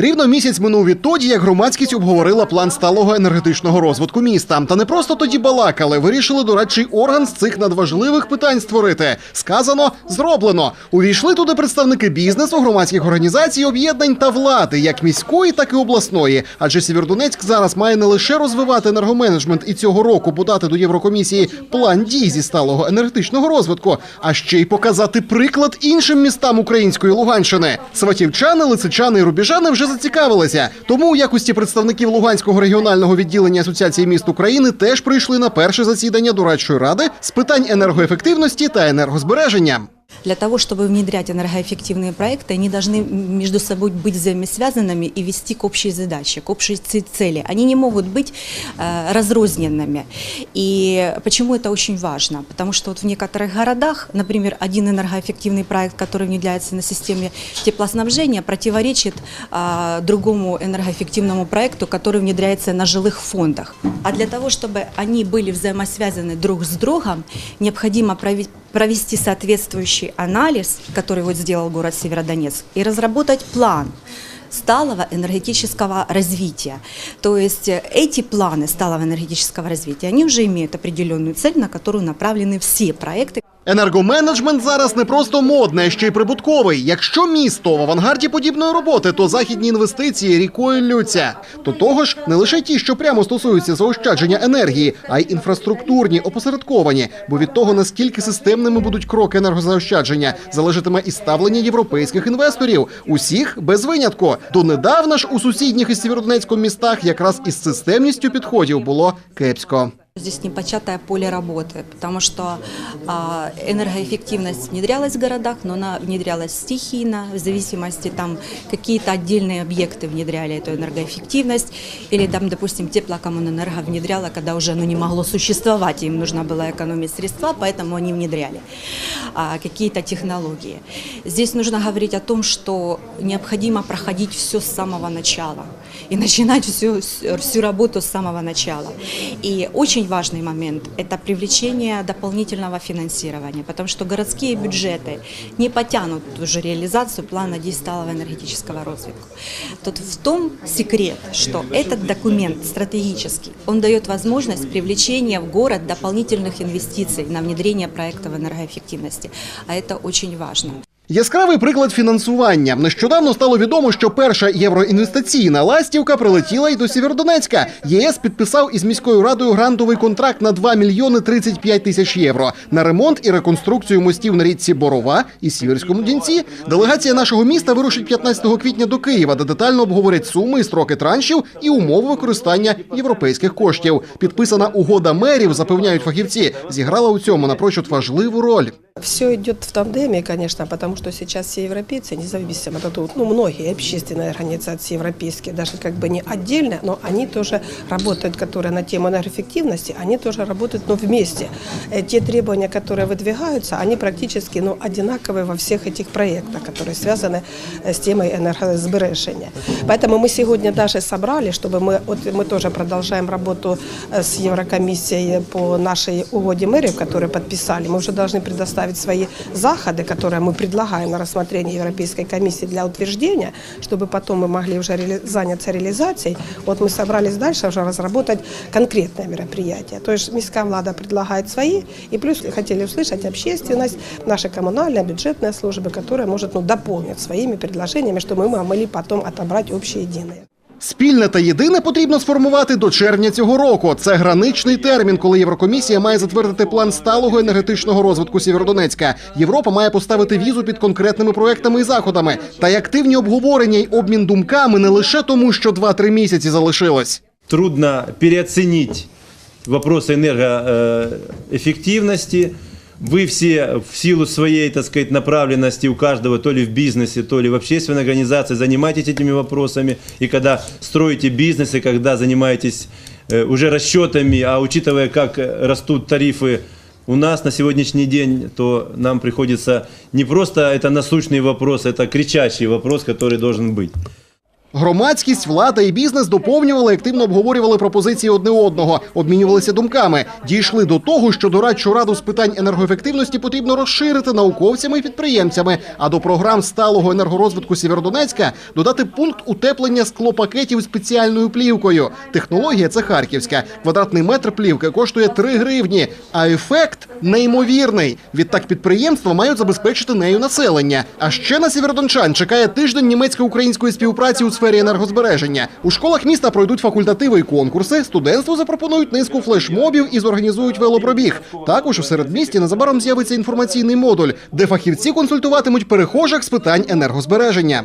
Рівно місяць минув відтоді, як громадськість обговорила план сталого енергетичного розвитку міста. Та не просто тоді балакали, вирішили дорадчий орган з цих надважливих питань створити. Сказано, зроблено. Увійшли туди представники бізнесу, громадських організацій, об'єднань та влади, як міської, так і обласної. Адже Сєвєродонецьк зараз має не лише розвивати енергоменеджмент і цього року подати до Єврокомісії план дій зі сталого енергетичного розвитку, а ще й показати приклад іншим містам української Луганщини. Сватівчани, лисичани і рубіжани вже зацікавилися. Тому у якості представників Луганського регіонального відділення Асоціації міст України теж прийшли на перше засідання дорадчої ради з питань енергоефективності та енергозбереження. Для того, чтобы внедрять энергоэффективные проекты, они должны между собой быть взаимосвязанными и вести к общей задаче, к общей цели. Они не могут быть э, разрозненными. И почему это очень важно? Потому что вот в некоторых городах, например, один энергоэффективный проект, который внедряется на системе теплоснабжения, противоречит э, другому энергоэффективному проекту, который внедряется на жилых фондах. А для того, чтобы они были взаимосвязаны друг с другом, необходимо прови- провести соответствующий анализ, который вот сделал город Северодонецк, и разработать план сталого энергетического развития. То есть э, эти планы сталого энергетического развития, они уже имеют определенную цель, на которую направлены все проекты, Енергоменеджмент зараз не просто модний, а ще й прибутковий. Якщо місто в авангарді подібної роботи, то західні інвестиції рікою лються. До того ж, не лише ті, що прямо стосуються заощадження енергії, а й інфраструктурні, опосередковані. Бо від того, наскільки системними будуть кроки енергозаощадження, залежатиме і ставлення європейських інвесторів. Усіх без винятку. Донедавна ж у сусідніх із Сєвєродонецьком містах якраз із системністю підходів було кепсько. Здесь непочатое поле работы, потому что а, энергоэффективность внедрялась в городах, но она внедрялась стихийно, в зависимости там какие-то отдельные объекты внедряли эту энергоэффективность, или там, допустим, теплокоммунэнерго внедряла, когда уже оно не могло существовать, им нужно было экономить средства, поэтому они внедряли а, какие-то технологии. Здесь нужно говорить о том, что необходимо проходить все с самого начала и начинать всю, всю работу с самого начала. И очень важный момент – это привлечение дополнительного финансирования, потому что городские бюджеты не потянут уже реализацию плана действия энергетического развития. Тут в том секрет, что этот документ стратегический, он дает возможность привлечения в город дополнительных инвестиций на внедрение проектов энергоэффективности, а это очень важно. Яскравий приклад фінансування. Нещодавно стало відомо, що перша євроінвестиційна ластівка прилетіла й до Сєвєродонецька. ЄС підписав із міською радою грантовий контракт на 2 мільйони 35 тисяч євро на ремонт і реконструкцію мостів на річці Борова і Сіверському Дінці. Делегація нашого міста вирушить 15 квітня до Києва, де детально обговорять суми строки траншів і умови використання європейських коштів. Підписана угода мерів, запевняють фахівці, зіграла у цьому напрочуд важливу роль. Все идет в тандеме, конечно, потому что сейчас все европейцы, независимо от этого, ну, многие общественные организации европейские, даже как бы не отдельно, но они тоже работают, которые на тему энергоэффективности, они тоже работают, но вместе. Э, Те требования, которые выдвигаются, они практически ну, одинаковые во всех этих проектах, которые связаны э, с темой энергосбережения. Поэтому мы сегодня даже собрали, чтобы мы, вот мы тоже продолжаем работу э, с Еврокомиссией по нашей угоде мэриев, которые подписали. Мы уже должны предоставить свои заходы, которые мы предлагаем на рассмотрение Европейской комиссии для утверждения, чтобы потом мы могли уже реали- заняться реализацией. Вот мы собрались дальше уже разработать конкретное мероприятие. То есть міська влада предлагает свои, и плюс хотели услышать общественность, наши коммунальные, бюджетные службы, которые, может, ну, дополнят своими предложениями, чтобы мы могли потом отобрать общие единые. Спільне та єдине потрібно сформувати до червня цього року. Це граничний термін, коли Єврокомісія має затвердити план сталого енергетичного розвитку Сєвєродонецька. Європа має поставити візу під конкретними проектами і заходами. Та й активні обговорення й обмін думками не лише тому, що 2-3 місяці залишилось. трудно переоценить вопросы энергоэффективности. Вы все в силу своей, так сказать, направленности у каждого, то ли в бизнесе, то ли в общественной организации, занимаетесь этими вопросами. И когда строите бизнес, и когда занимаетесь э, уже расчетами, а учитывая, как э, растут тарифы у нас на сегодняшний день, то нам приходится не просто это насущный вопрос, это кричащий вопрос, который должен быть. Громадськість, влада і бізнес доповнювали, активно обговорювали пропозиції одне одного, обмінювалися думками. Дійшли до того, що дорадчу раду з питань енергоефективності потрібно розширити науковцями і підприємцями. А до програм сталого енергорозвитку Сєвєродонецька додати пункт утеплення склопакетів спеціальною плівкою. Технологія це харківська. Квадратний метр плівки коштує 3 гривні, а ефект неймовірний. Відтак підприємства мають забезпечити нею населення. А ще на сєвєродончан чекає тиждень німецько-української співпраці у сфері енергозбереження. У школах міста пройдуть факультативи і конкурси. Студентству запропонують низку флешмобів і зорганізують велопробіг. Також у середмісті незабаром з'явиться інформаційний модуль, де фахівці консультуватимуть перехожих з питань енергозбереження.